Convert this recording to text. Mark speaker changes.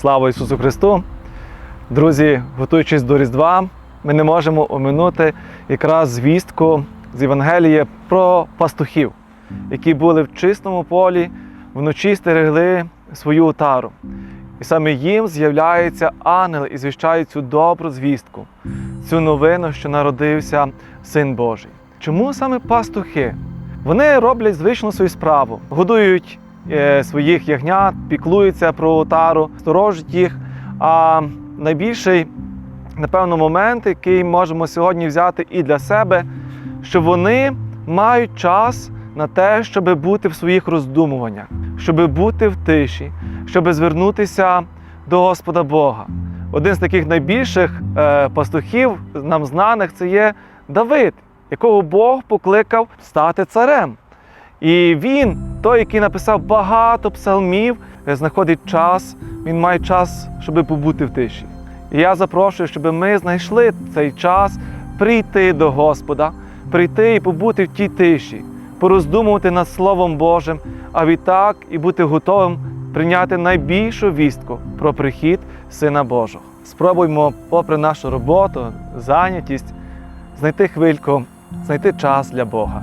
Speaker 1: Слава Ісусу Христу! Друзі, готуючись до Різдва, ми не можемо оминути якраз звістку з Євангелія про пастухів, які були в чистому полі, вночі стерегли свою отару. І саме їм з'являється ангел і звіщає цю добру звістку, цю новину, що народився Син Божий. Чому саме пастухи? Вони роблять звичну свою справу, годують своїх ягнят, піклуються про отару, сторожать їх. А найбільший, напевно, момент, який можемо сьогодні взяти і для себе, що вони мають час на те, щоб бути в своїх роздумуваннях, щоб бути в тиші, щоб звернутися до Господа Бога. Один з таких найбільших е, пастухів, нам знаних, це є Давид, якого Бог покликав стати царем. І він, той, який написав багато псалмів, е, знаходить час, він має час, щоб побути в тиші. І я запрошую, щоб ми знайшли цей час прийти до Господа, прийти і побути в тій тиші, пороздумувати над Словом Божим, а відтак і бути готовим прийняти найбільшу вістку про прихід Сина Божого. Спробуймо, попри нашу роботу, зайнятість, знайти хвильку, знайти час для Бога.